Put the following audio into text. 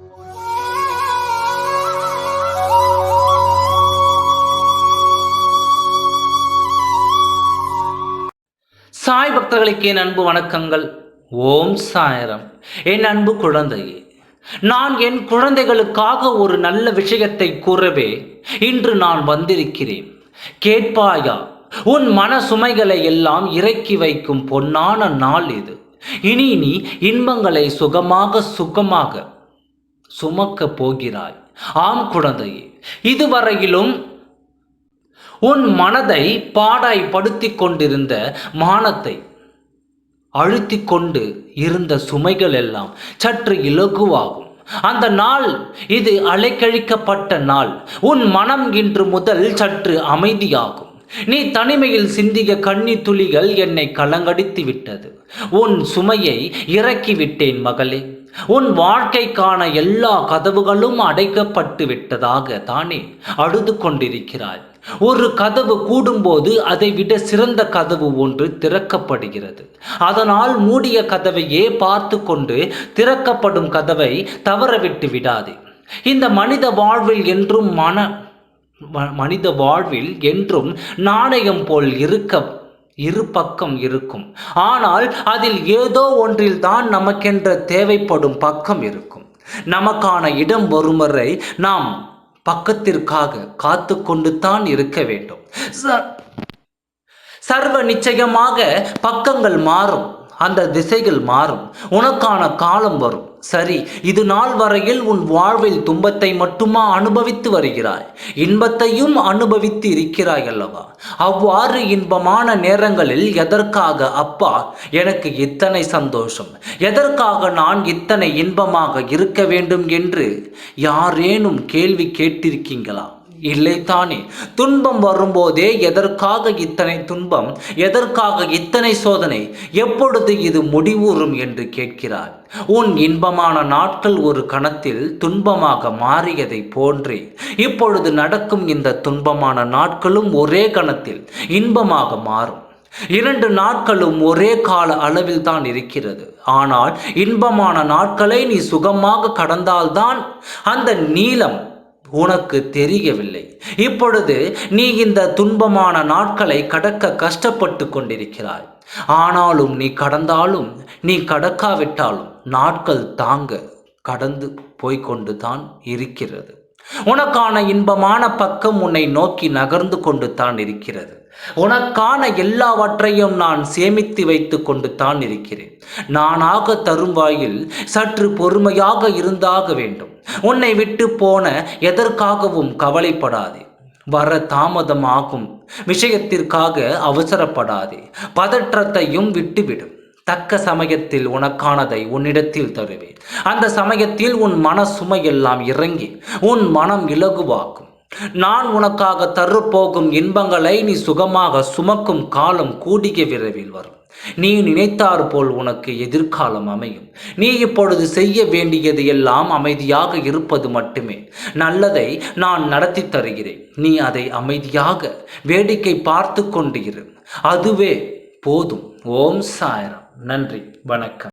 சாய் பக்தர்களுக்கு என் அன்பு வணக்கங்கள். ஓம் சாயரம். என் அன்பு குழந்தையே நான் என் குழந்தைகளுக்காக ஒரு நல்ல விஷயத்தை கூறவே இன்று நான் வந்திருக்கிறேன். கேட்பாயா உன் மன சுமைகளை எல்லாம் இறக்கி வைக்கும் பொன்னான நாள் இது. இனி நீ இன்பங்களை சுகமாக சுகமாக சுமக்கப் போகிறாய். ஆம் குழந்தையே இதுவரையிலும் உன் மனதை பாடாய்படுத்தி கொண்டிருந்த மானத்தை அழுத்திக் கொண்டு இருந்த சுமைகள் எல்லாம் சற்று இலகுவாகும். அந்த நாள் இது அலைக்கழிக்கப்பட்ட நாள். உன் மனம் இன்று முதல் சற்று அமைதியாகும். நீ தனிமையில் சிந்திய கண்ணி துளிகள் என்னை கலங்கடித்து விட்டது உன் சுமையை இறக்கிவிட்டேன் மகளே. உன் வாழ்க்கைக்கான எல்லா கதவுகளும் அடைக்கப்பட்டு விட்டதாக தானே அழுது கொண்டிருக்கிறாய். ஒரு கதவு கூடும்போது அதை விட சிறந்த கதவு ஒன்று திறக்கப்படுகிறது. அதனால் மூடிய கதவையே பார்த்து கொண்டு திறக்கப்படும் கதவை தவறவிட்டு விடாதே. இந்த மனித வாழ்வில் என்றும் மன ம- மனித வாழ்வில் என்றும் நாணயம் போல் இருக்க இரு பக்கம் இருக்கும். ஆனால் அதில் ஏதோ ஒன்றில் தான் நமக்கென்ற தேவைப்படும் பக்கம் இருக்கும். நமக்கான இடம் வரும் வரை நாம் பக்கத்திற்காக காத்து கொண்டு தான் இருக்க வேண்டும். ச- சர்வ நிச்சயமாக பக்கங்கள் மாறும். அந்த திசைகள் மாறும். உனக்கான காலம் வரும். சரி இது நாள் வரையில் உன் வாழ்வில் துன்பத்தை மட்டுமா அனுபவித்து வருகிறாய்? இன்பத்தையும் அனுபவித்து இருக்கிறாய் அல்லவா? அவ்வாறு இன்பமான நேரங்களில் எதற்காக அப்பா எனக்கு இத்தனை சந்தோஷம்? எதற்காக நான் இத்தனை இன்பமாக இருக்க வேண்டும் என்று யாரேனும் கேள்வி கேட்டிருக்கீங்களா? இல்லைத்தானே துன்பம் வரும்போதே எதற்காக இத்தனை துன்பம்? எதற்காக இத்தனை சோதனை? எப்பொழுது இது முடிவுறும் என்று கேட்கிறார் உன் இன்பமான நாட்கள் ஒரு கணத்தில் துன்பமாக மாறியதை போன்றே. இப்பொழுது நடக்கும் இந்த துன்பமான நாட்களும் ஒரே கணத்தில் இன்பமாக மாறும். இரண்டு நாட்களும் ஒரே கால அளவில் தான் இருக்கிறது. ஆனால் இன்பமான நாட்களை நீ சுகமாக கடந்தால்தான் அந்த நீளம் உனக்கு தெரியவில்லை. இப்பொழுது நீ இந்த துன்பமான நாட்களை கடக்க கஷ்டப்பட்டு கொண்டிருக்கிறாய். ஆனாலும் நீ கடந்தாலும் நீ கடக்காவிட்டாலும் நாட்கள் தாங்க கடந்து போய்கொண்டு தான் இருக்கிறது. உனக்கான இன்பமான பக்கம் உன்னை நோக்கி நகர்ந்து கொண்டு தான் இருக்கிறது. உனக்கான எல்லாவற்றையும் நான் சேமித்து வைத்து கொண்டு தான் இருக்கிறேன். நானாக தரும் வாயில் சற்று பொறுமையாக இருந்தாக வேண்டும். உன்னை விட்டு போன எதற்காகவும் கவலைப்படாதே. வர தாமதமாகும் விஷயத்திற்காக அவசரப்படாதே. பதற்றத்தையும் விட்டுவிடும். தக்க சமயத்தில் உனக்கானதை உன்னிடத்தில் தருவேன். அந்த சமயத்தில் உன் மன சுமையெல்லாம் இறங்கி உன் மனம் இலகுவாக்கும். நான் உனக்காக தரப்போகும் இன்பங்களை நீ சுகமாக சுமக்கும் காலம் கூடிய விரைவில் வரும். நீ நினைத்தார் போல் உனக்கு எதிர்காலம் அமையும். நீ இப்பொழுது செய்ய வேண்டியது எல்லாம் அமைதியாக இருப்பது மட்டுமே. நல்லதை நான் நடத்தி தருகிறேன். நீ அதை அமைதியாக வேடிக்கை பார்த்து கொண்டு இரு. அதுவே போதும். ஓம் சாயரம். நன்றி. வணக்கம்.